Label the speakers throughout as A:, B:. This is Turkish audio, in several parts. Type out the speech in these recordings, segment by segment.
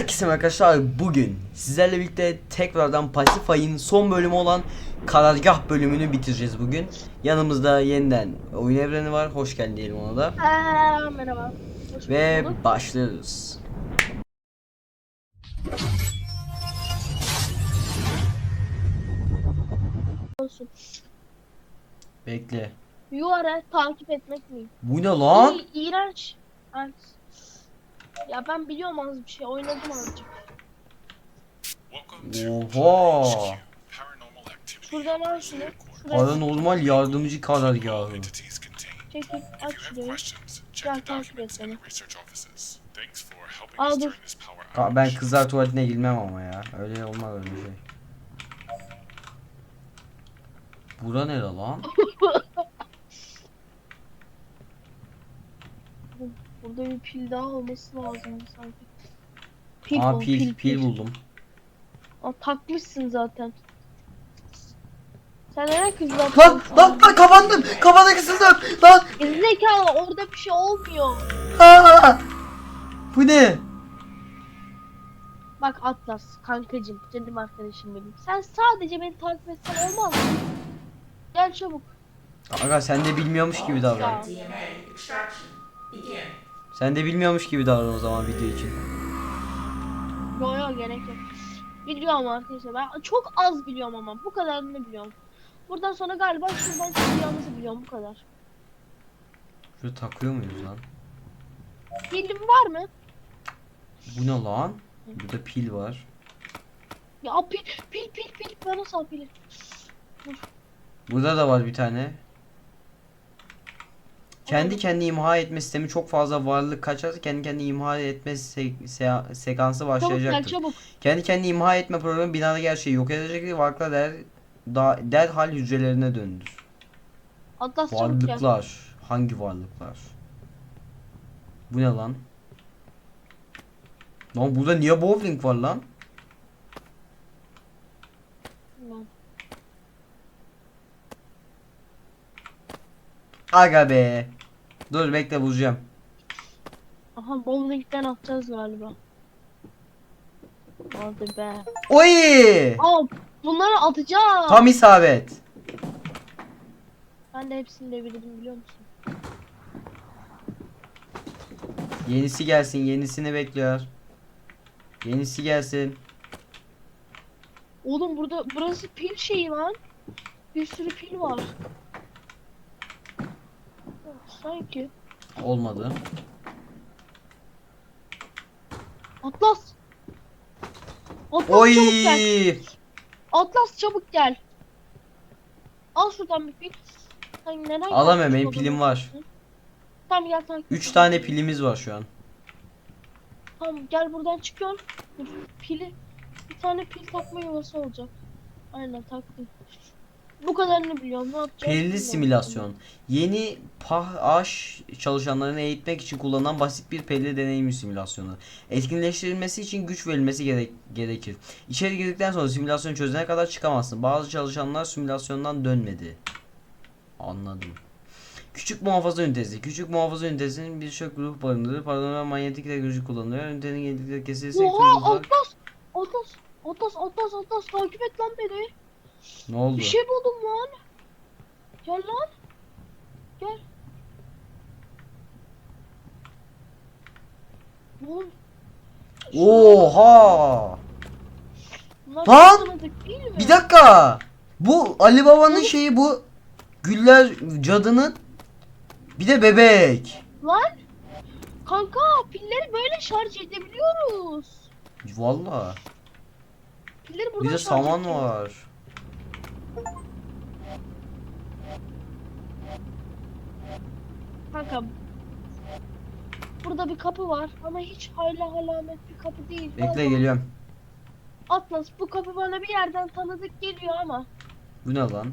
A: Herkese arkadaşlar bugün sizlerle birlikte tekrardan Pasif Ay'ın son bölümü olan Karargah bölümünü bitireceğiz bugün. Yanımızda yeniden oyun evreni var. Hoş geldin diyelim ona da.
B: Aa, merhaba. Hoş
A: Ve
B: bulduk.
A: başlıyoruz.
B: olsun.
A: Bekle.
B: URL takip etmek mi?
A: Bu ne lan?
B: İyi, iğrenç. Evet. Ya ben biliyorum az bir şey. Oynadım azıcık.
A: Oha.
B: Şuradan al şunu. Şuraya
A: Paranormal yardımcı karargahı.
B: Çekil.
C: If
B: Aç şurayı. Gel takip et
C: helping
B: Al dur.
A: Ben kızlar tuvaletine girmem ama ya. Öyle olmaz öyle şey. Bura ne lan?
B: Burada bir pil daha olması lazım sanki. Pil,
A: Aa
B: bul,
A: pil, pil buldum.
B: Aa, takmışsın zaten. Sen neden kızlar?
A: Lan lan lan kapandım. Kafana kısıldım. Lan.
B: Zekalı orada bir şey olmuyor.
A: Aa! Bu ne?
B: Bak Atlas kankacım canım arkadaşım benim. Sen sadece beni takip etsen olmaz mı? Gel çabuk.
A: Aga sen de bilmiyormuş gibi davran. Sen de bilmiyormuş gibi davran o zaman video için.
B: Yo yo gerek yok. Biliyorum arkadaşlar ben çok az biliyorum ama bu kadarını biliyorum. Buradan sonra galiba şuradan çıkacağımızı biliyorum bu kadar.
A: Şurada takıyor muyuz lan?
B: Pilim var mı?
A: Bu ne lan? Burada pil var.
B: Ya pil pil pil pil bana sal pili.
A: Burada da var bir tane. Kendi kendi imha etme sistemi çok fazla varlık kaçarsa kendi kendi imha etme se- se- sekansı
B: Çabuk gel
A: başlayacaktır.
B: çabuk.
A: Kendi kendi imha etme programı binadaki her şeyi yok edecektir. Varlıklar der, da, derhal hücrelerine döndür.
B: Atlas çabuk.
A: Varlıklar. Hangi varlıklar? Bu ne lan? Lan burada niye bowling var? Lan. Aga be. Dur bekle bulacağım.
B: Aha bowling'den atacağız galiba. Hadi be.
A: Oy!
B: Aa bunları atacağım.
A: Tam isabet.
B: Ben de hepsini devirdim biliyor musun?
A: Yenisi gelsin. Yenisini bekliyor. Yenisi gelsin.
B: Oğlum burada burası pil şeyi lan. Bir sürü pil var. Sanki.
A: Olmadı.
B: Atlas. Atlas
A: Oy!
B: çabuk gel. Atlas çabuk gel. Al şuradan bir pil. Sen neden
A: Alamam benim pilim var.
B: Tamam gel takip
A: 3
B: et.
A: tane pilimiz var şu an.
B: Tamam gel buradan çıkıyor. Dur, Pili bir tane pil takma yuvası olacak. Aynen taktım. Bu kadarını biliyorum. Ne yapacağım? Bilmiyorum.
A: simülasyon. Yeni PAH çalışanlarını eğitmek için kullanılan basit bir pelli deneyim simülasyonu. Etkinleştirilmesi için güç verilmesi gerek gerekir. İçeri girdikten sonra simülasyonu çözene kadar çıkamazsın. Bazı çalışanlar simülasyondan dönmedi. Anladım. Küçük muhafaza ünitesi. Küçük muhafaza ünitesinin birçok grup barındırır. Paranormal manyetik teknoloji kullanılıyor. Ünitenin geldikleri kesilirse
B: Oha Atlas! Atlas! Atlas Atlas Atlas takip et lan beni.
A: Ne oldu?
B: Bir şey buldum lan. Gel lan. Gel. Oğlum.
A: Oha! Lan!
B: tanıdık?
A: Bir dakika. Bu Ali Baba'nın şeyi bu. Güller cadının bir de bebek.
B: Lan. Kanka pilleri böyle şarj edebiliyoruz.
A: Valla.
B: Pilleri buradan
A: Bir de saman var.
B: Kanka. Burada bir kapı var ama hiç hayla alamet bir kapı değil.
A: Bekle
B: Vallahi.
A: geliyorum.
B: Atlas bu kapı bana bir yerden tanıdık geliyor ama.
A: Bu ne lan?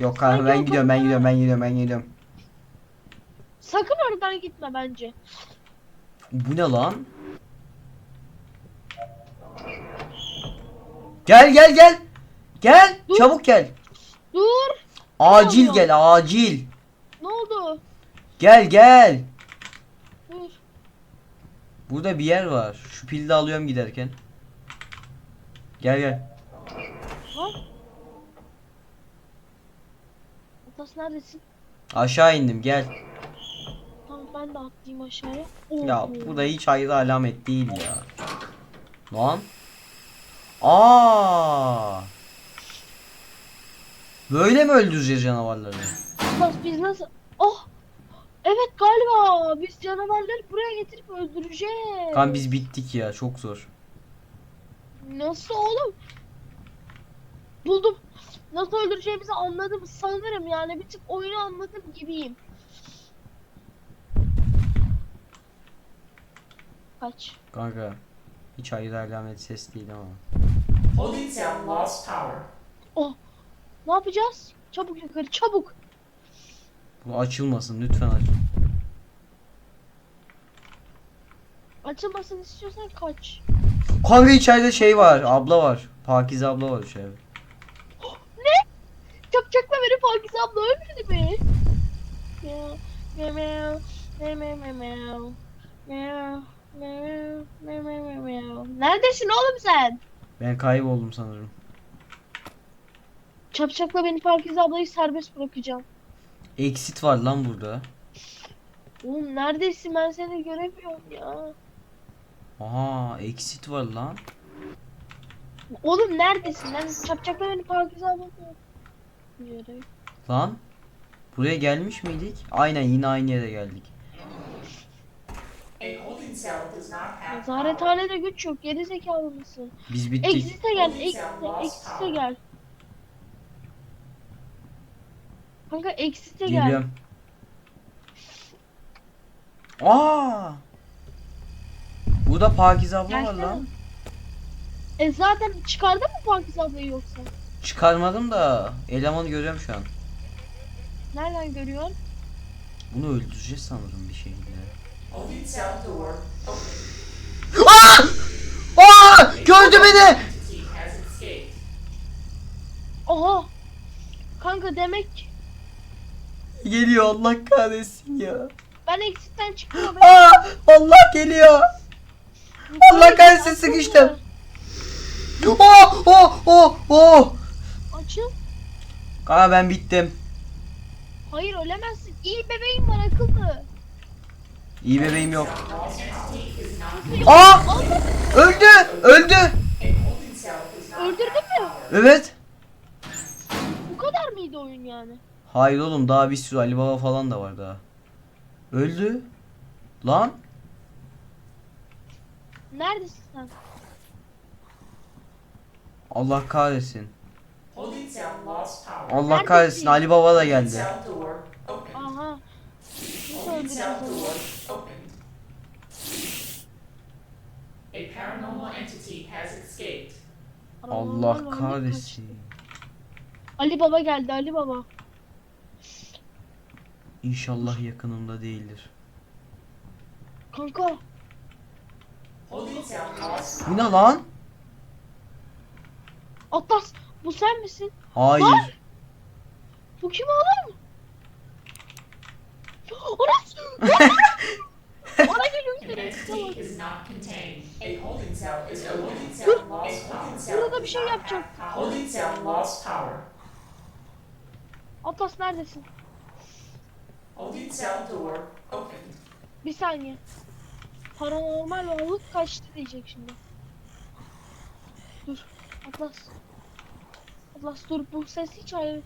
A: Yok kanka
B: Sanki
A: ben
B: o
A: gidiyorum ben
B: kapı-
A: gidiyorum ben gidiyorum ben gidiyorum.
B: Sakın oradan gitme bence.
A: Bu ne lan? Gel gel gel. Gel
B: Dur.
A: çabuk gel.
B: Dur.
A: Acil gel acil.
B: Ne oldu?
A: Gel gel.
B: Dur.
A: Burada bir yer var. Şu pili de alıyorum giderken. Gel gel.
B: Ha? Atlas neredesin?
A: Aşağı indim gel.
B: Tamam ben de atlayayım aşağıya. Oo.
A: Ya bu da hiç hayır alamet değil ya. Lan. Aa. Böyle mi öldüreceğiz canavarları?
B: Atlas biz nasıl... Oh! Evet galiba biz canavarları buraya getirip öldüreceğiz.
A: Kan biz bittik ya çok zor.
B: Nasıl oğlum? Buldum. Nasıl öldüreceğimizi anladım sanırım yani bir tık oyunu anladım gibiyim. Kaç.
A: Kanka hiç hayır alamet ses değil ama.
D: Cell lost power.
B: Ne yapacağız? Çabuk yukarı çabuk.
A: Bu açılmasın lütfen aç.
B: Açılmasını istiyorsan kaç.
A: Kanka içeride şey var abla var. Pakize abla var içeride.
B: Çak çakma beni Pakize abla ölmedi mi? Meow, meow, meow, meow, meow. Meow, meow, meow, meow, meow. Neredesin oğlum sen?
A: Ben kayboldum sanırım.
B: Çapçakla beni Pakize ablayı serbest bırakacağım.
A: Exit var lan burada.
B: Oğlum neredesin ben seni göremiyorum ya.
A: Aha exit var lan.
B: Oğlum neredesin? Ben çapçakla beni Pakize ablayı.
A: Lan. Buraya gelmiş miydik? Aynen yine aynı yere geldik.
B: Nezarethanede güç yok. Geri zekalı mısın?
A: Biz bittik.
B: Exit'e gel. Exit'e, exit'e gel. Kanka exit'e gel.
A: Geliyorum. Aa! Burada Pakize abla var
B: Gelsene.
A: lan.
B: E zaten çıkardın mı Pakize ablayı yoksa?
A: Çıkarmadım da elemanı görüyorum şu an.
B: Nereden görüyorsun?
A: Bunu öldüreceğiz sanırım bir şekilde.
D: Holding cell door open.
A: Aa! Aa! Gördü beni.
D: Entity has escaped.
B: Oha! Kanka demek
A: Geliyor Allah kahretsin ya.
B: ben exit'ten çıktım.
A: Aa! Allah geliyor. Allah kahretsin, sıkıştım. Oh! Oh! Oh! Oh!
B: Açıl.
A: Kanka ben bittim.
B: Hayır ölemezsin. İyi bebeğim var akıllı.
A: İyi bebeğim yok. Aa! Öldü! Öldü!
B: Öldürdün mü?
A: Evet.
B: Bu kadar mıydı oyun yani?
A: Hayır oğlum daha bir sürü Ali Baba falan da var daha. Öldü. Lan.
B: Neredesin sen?
A: Allah kahretsin. Allah kahretsin Ali Baba da geldi.
B: Aha.
A: Allah kahretsin.
B: Ali Baba geldi Ali Baba.
A: İnşallah yakınımda değildir.
B: Kanka
A: Bu ne lan?
B: Atlas bu sen misin?
A: Hayır.
B: Bu kim oğlum? Orası. Ona geliyorum. Burada bir şey yapacağım. Atlas neredesin?
D: Holding cell door open.
B: Bir saniye. Paranormal varlık kaçtı diyecek şimdi. Dur. Atlas. Atlas dur bu ses hiç ayrı.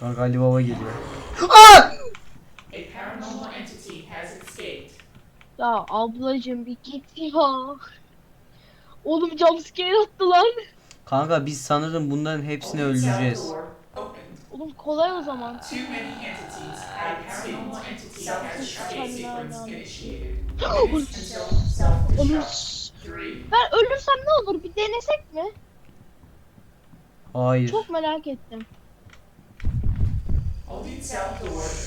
A: Kanka Ali Baba geliyor. Aa!
D: A paranormal entity has escaped.
B: Ya ablacım bir git ya. Oğlum jumpscare attı lan.
A: Kanka biz sanırım bunların hepsini öldüreceğiz.
B: Oğlum kolay o zaman.
D: Three.
B: Ben ölürsem ne olur bir denesek mi?
A: Hayır.
B: Çok merak ettim.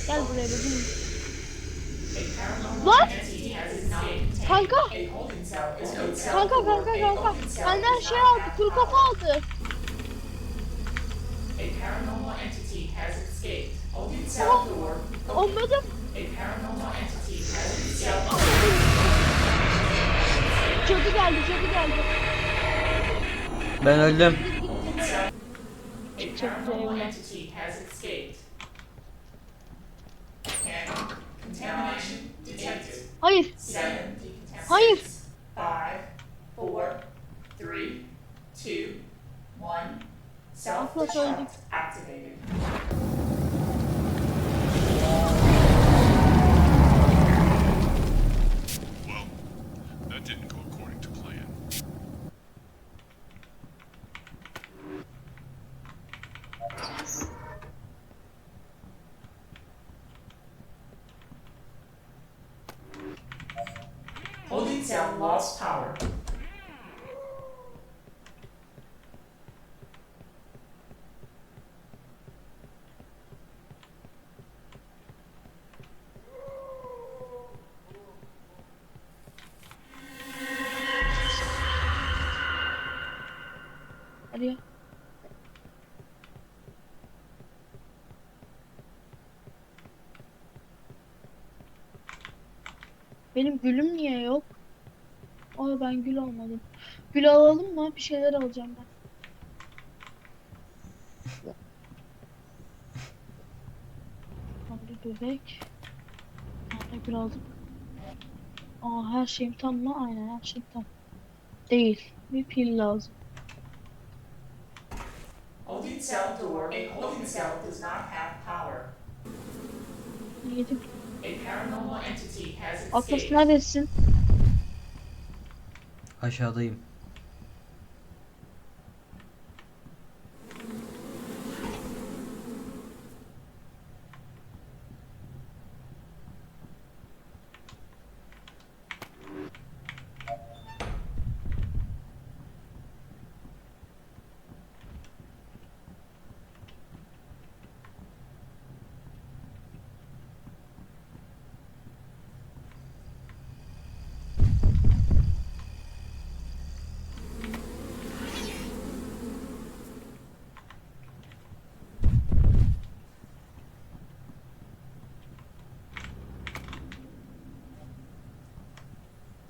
B: Gel buraya bebeğim.
D: Escaped.
B: Kanka. Kanka kanka kanka. Benden şey aldı. Kuru kafa aldı.
D: Holding cell
B: Oh.
D: door.
B: Olmadı.
D: A
B: geldi cadı geldi.
A: Ben öldüm.
D: A.
B: Hayır. Hayır.
D: Five, four, three, two, one. Self-destruct activated. Holding lost power.
B: Benim gülüm niye yok? Aa ben gül almadım. Gül alalım mı? Bir şeyler alacağım ben. Hadi bebek. Nerede gül aldım? Aa her şeyim tam mı? Aynen her şeyim tam. Değil. Bir pil lazım.
D: Holding cell door. A holding cell does not have power.
B: Yedim. Atlas neredesin?
A: Aşağıdayım.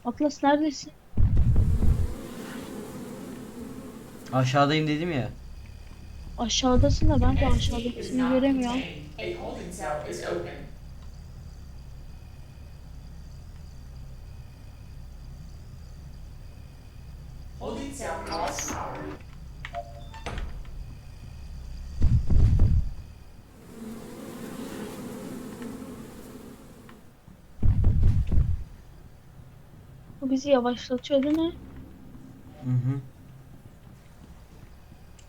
B: Atlas neredesin?
A: Aşağıdayım dedim ya.
B: Aşağıdasın da ben de
D: Entity is
B: aşağıdakini
D: not
B: göremiyorum.
D: contained. A holding cell is open. Holding cell lost power.
B: Bu bizi yavaşlatıyor değil mi?
A: Hı hı.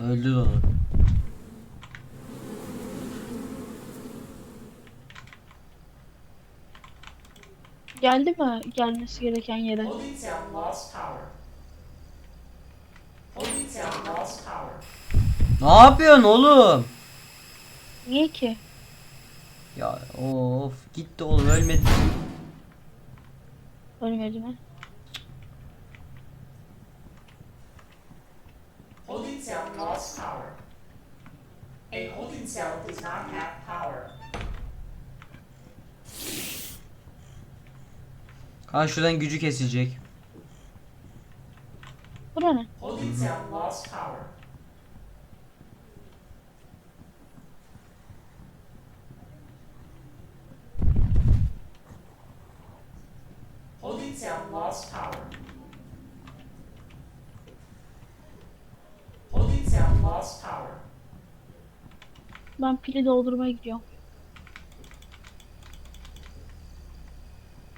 A: Öldür onu.
B: Geldi mi gelmesi gereken yere?
A: Ne yapıyorsun oğlum?
B: Niye ki?
A: Ya of gitti oğlum ölmedi.
B: Ölmedi mi?
D: Holding cell lost power. A holding cell does not have power.
A: Ha şuradan gücü kesilecek.
B: Bura ne?
D: Holding cell lost power. Holding cell lost power. Holding cell lost power.
B: Ben pili doldurmaya gidiyorum.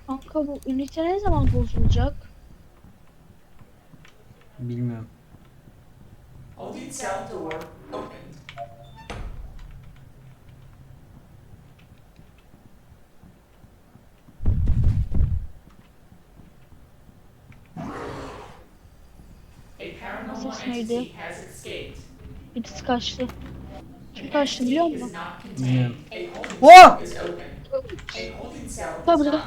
B: Kanka bu ünite ne zaman bozulacak?
A: Bilmiyorum.
D: Holding cell door open. A paranormal
B: Ses neydi? Birisi kaçtı. Kim kaçtı biliyor musun?
A: Bilmiyorum. Oh!
B: Tabii de.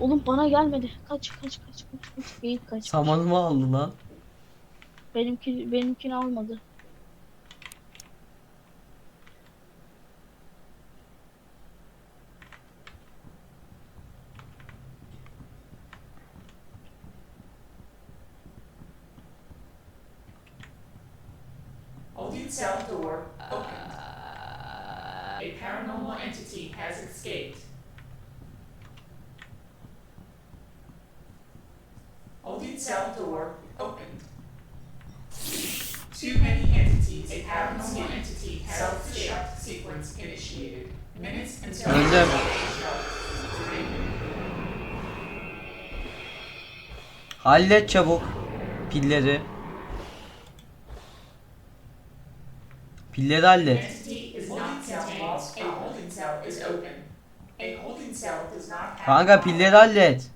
B: Oğlum bana gelmedi. Kaç kaç kaç kaç kaç. Geyik kaç.
A: Samanımı aldı lan.
B: Benimki benimkini almadı.
D: Holding cell door opened. A paranormal entity has escaped. Holding cell door opened. Too many entities. A paranormal entity has self-destruct sequence initiated. Minutes until. Three.
A: Hallet çabuk. Pilleri. Pilleri hallet.
D: Entity is not contained. A holding cell is open. A holding cell does not have.
A: Kanka pilleri hallet.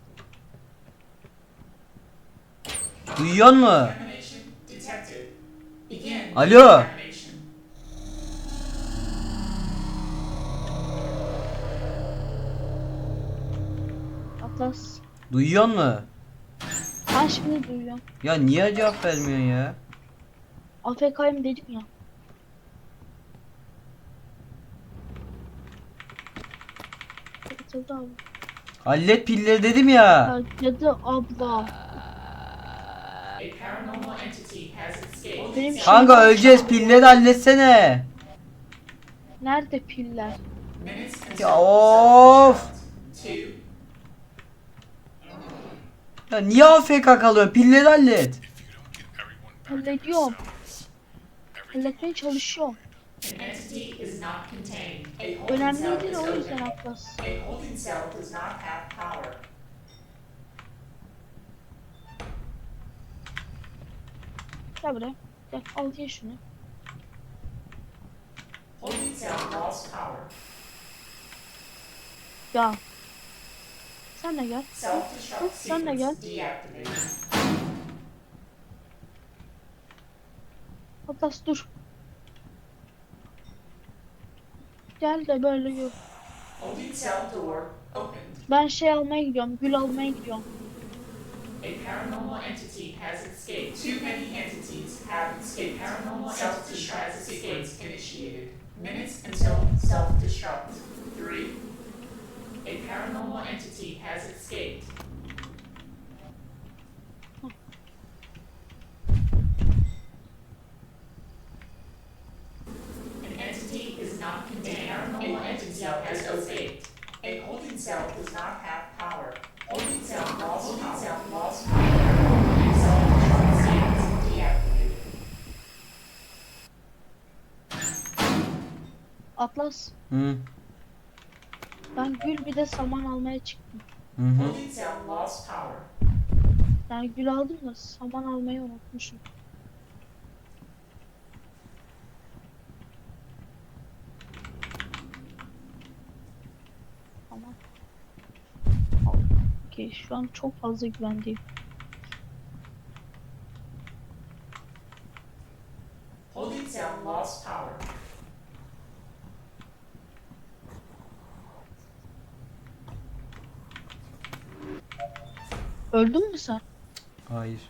A: Duyuyor mu? Alo.
B: Atlas.
A: Duyuyor mu?
B: Ben şimdi duyuyorum.
A: Ya niye cevap vermiyorsun ya?
B: AFK'yım dedim ya. Cadı abla.
A: Hallet pilleri dedim ya.
B: Cadı abla. Benim şey-
A: Kanka öleceğiz pilleri halletsene.
B: Nerede piller?
A: Ya of. Ya niye AFK kalıyor? Pilleri hallet.
B: Hallediyorum. Halletmeye çalışıyorum.
D: An entity is not contained. A holding
B: Önemli değil o yüzden. Atlas.
D: A holding cell does not have power.
B: Gel buraya. Gel al ye şunu. Ya. Sen de gel. Sen de gel. Atlas dur. Gel de böyle gör.
D: Holding door opened.
B: Ben şey almaya gidiyorum. Gül almaya gidiyorum.
D: A paranormal entity has escaped. Too many entities have escaped. Paranormal entity has escaped initiated. Minutes until self-destruct. Three. A paranormal entity has escaped. Entity has escaped. A holding cell does not have power. Holding cell lost holding cell lost power. Holding cell sequence deactivated.
B: Atlas.
A: Hı.
B: Ben gül bir de saman almaya çıktım.
A: Hı hı.
D: Holding cell lost power.
B: Yani gül aldım da saman almayı unutmuşum. Tamam. Okey şu an çok fazla güvendeyim.
D: Holding cell lost power.
B: Öldün mü sen?
A: Hayır.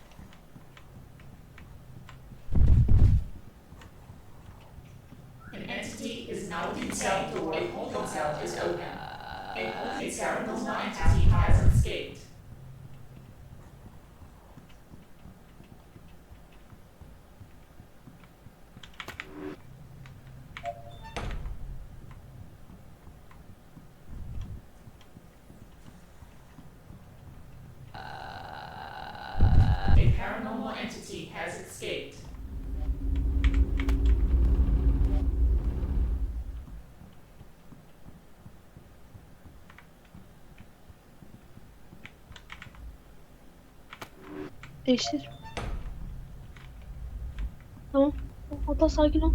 D: An entity is now cell door. A holding cell is open. A holding cell paranormal entity has escaped. A paranormal entity has escaped.
B: Değiştir. Tamam. Hatta sakin ol.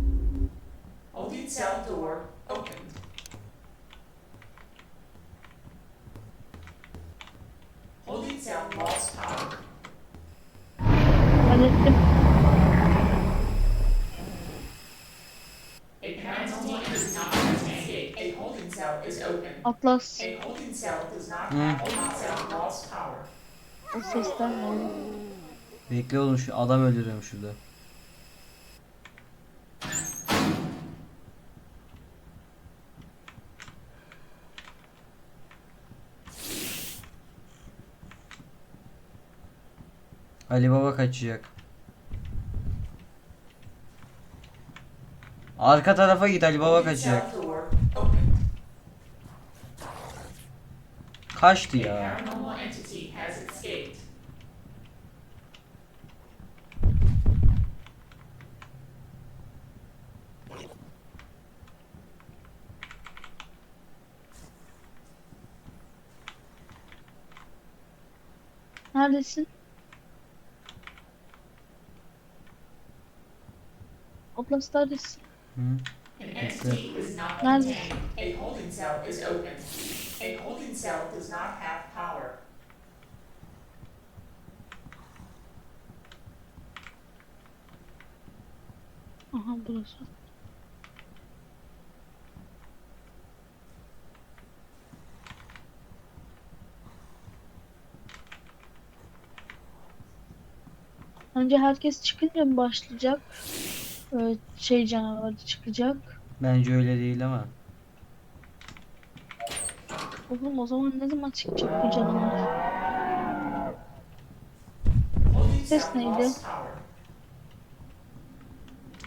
D: Holding cell door opened. Holding cell lost power.
B: Hallettim.
D: Open.
B: Atlas.
A: Hmm.
B: O sesler ne oğlum?
A: Bekle oğlum şu adam öldürüyorum şurada. Ali Baba kaçacak. Arka tarafa git Ali Baba kaçacak. Kaçtı ya.
D: paranormal entity has escaped.
B: Neredesin? Atlas neredesin?
A: Hı.
D: An entity is not
B: Nerede?
D: contained. A holding cell is open. A holding cell does not have power.
B: Aha burası. Önce herkes çıkınca mı başlayacak? Ee, şey canavarı çıkacak.
A: Bence öyle değil ama.
B: Oğlum o zaman ne zaman çıkacak bu canavar? Ses neydi?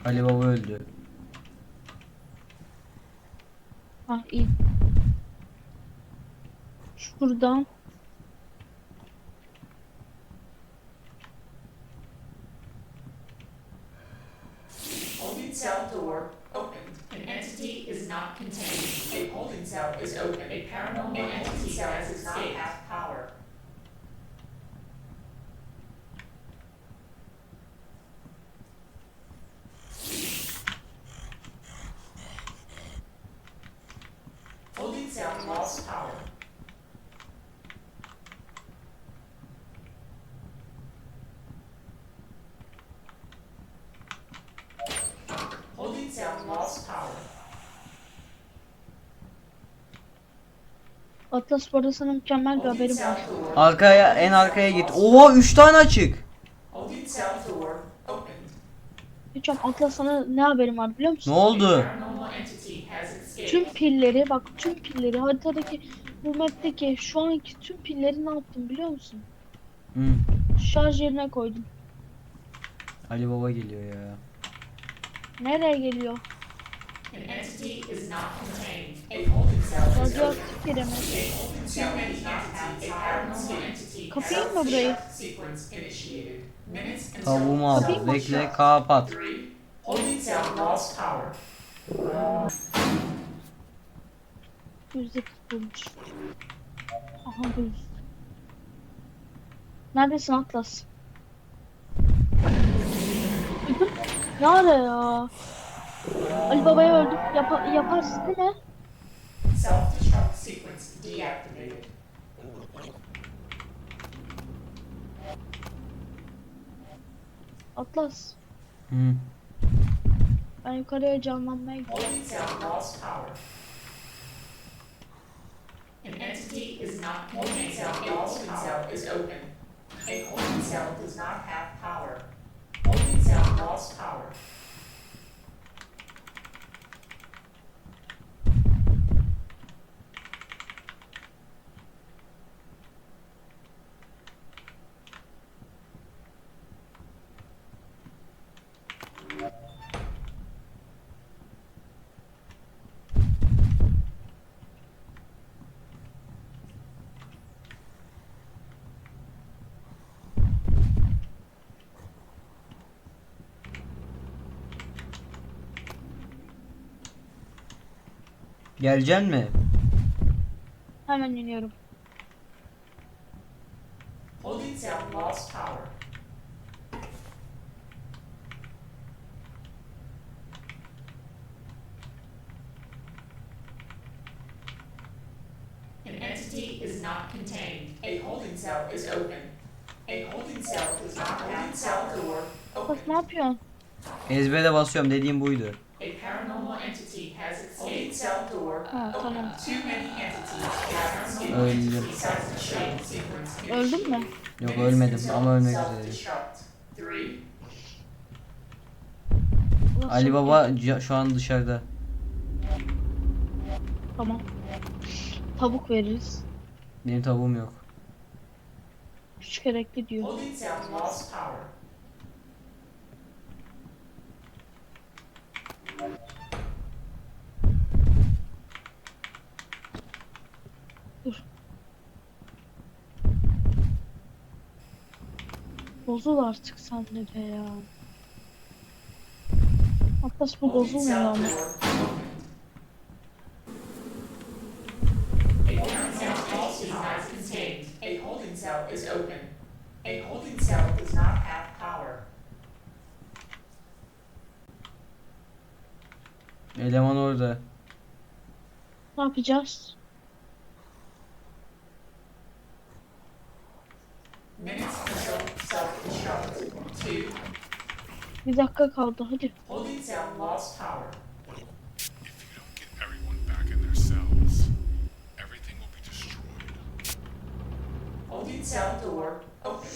A: Ali Baba öldü.
B: Ah iyi. Şuradan
D: Holding cell door opened. An entity is not contained. A holding cell is open. A paranormal entity has escaped. have power. Holding cell lost power. Holding cell lost power.
B: Atlas bu arada sana mükemmel bir haberim var.
A: Arkaya en arkaya git. Oha 3 tane açık.
B: Hocam Atlas sana ne haberim var biliyor
A: Ne
B: musun?
A: oldu?
D: Has escaped.
B: Tüm pilleri bak tüm pilleri haritadaki bu map'teki şu anki tüm pilleri ne yaptım biliyor musun?
A: Hı.
B: Şarj yerine koydum.
A: Ali Baba geliyor ya.
B: Nereye geliyor?
D: An entity is not contained. A holding cell is open.
B: Radyoaktif yere mi?
D: A holding cell may not have a paranormal entity.
B: Kapayım mı burayı?
D: Sequence initiated. Minutes until
A: Tavuğumu al.
B: Kapıyı
A: Bekle kapat.
D: three. Holding cell lost power.
B: Yüzde kırk bulmuş. Aha bu yüz. Neredesin Atlas? ne ara ya? Ali Baba'yı öldüm. Yapa yaparsın değil mi?
D: Self-destruct sequence deactivated.
B: Atlas.
A: Hı.
B: Ben yukarıya canlanmaya gidiyorum.
D: Holding cell lost power. An entity is not holding cell. A holding cell is open. A holding cell does not have power. Holding cell lost power.
A: Geleceksin mi?
B: Hemen iniyorum.
D: Holding cell lost power. An entity is not contained. A holding cell is open. A holding cell does not have cell door open.
B: ne yapıyorsun?
A: Ezbere basıyorum dediğim buydu.
D: A paranormal entity has its holding cell door
B: Ha
D: open.
B: tamam.
D: Too many entities sequence.
B: Öldün mü?
A: Yok ölmedim ama ölmek üzereyim. Ali Baba şu an dışarıda.
B: Tamam. Tavuk veririz.
A: Benim tavuğum yok.
B: Küçük erekli diyor.
D: Holding cell lost power.
B: Dur. Bozul artık sen de be ya. Atlas bu bozulmuyor ama.
D: door open. A parent cell entity has contained. A holding cell is open. A holding cell does not have power.
A: Eleman orada.
B: Ne yapacağız?
D: Minutes until self-destruct. Two,
B: Bir dakika kaldı hadi.
D: holding cell lost power.
C: If you don't get everyone back in their cells, everything will be destroyed.
D: Holding cell door open.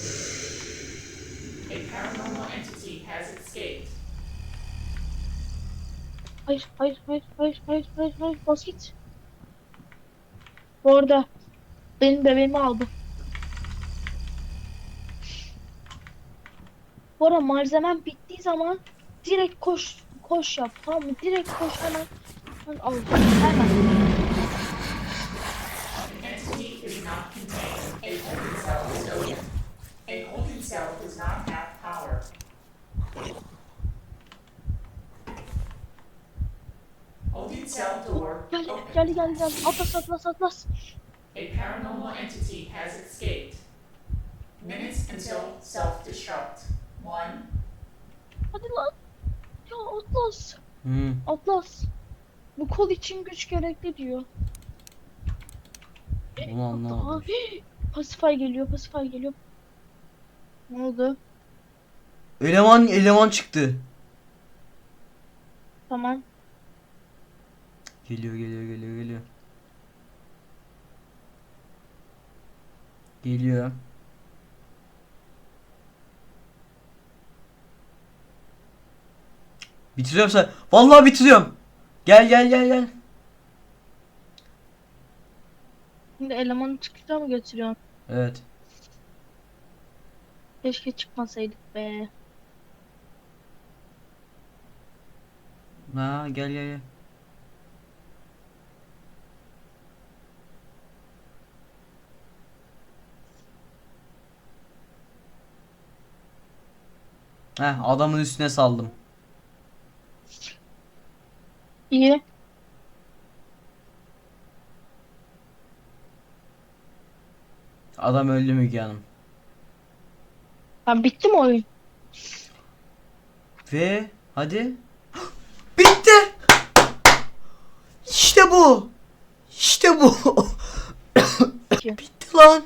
D: A paranormal entity has escaped.
B: Hayır hayır hayır hayır hayır hayır hayır bas git. Bu arada benim bebeğimi aldı. Bu arada malzemem bittiği zaman direkt koş koş yap tamam mı? Direkt koş hemen. Hemen al. Hemen. Gel gel gel gel. Atlas atlas atlas.
D: A paranormal entity has escaped. Minutes until self-destruct. One,
B: Hadi lan. Ya Atlas.
A: Hı.
B: Atlas. Bu kol için güç gerekli diyor.
A: Bunu anlamadım.
B: Aa, Pasify geliyor, Pasify geliyor. Ne oldu?
A: Eleman eleman çıktı.
B: Tamam.
A: Geliyor geliyor geliyor geliyor. Geliyor. Bitiriyorum sen. Vallahi bitiriyorum. Gel gel gel gel.
B: Şimdi elemanı çıkışta mı götürüyorsun?
A: Evet.
B: Keşke çıkmasaydık be.
A: Ha gel gel gel. Heh adamın üstüne saldım.
B: İyi.
A: Adam öldü Müge Hanım.
B: Ha, bitti mi oyun?
A: Ve hadi. Bitti. İşte bu. İşte bu. Bitti lan.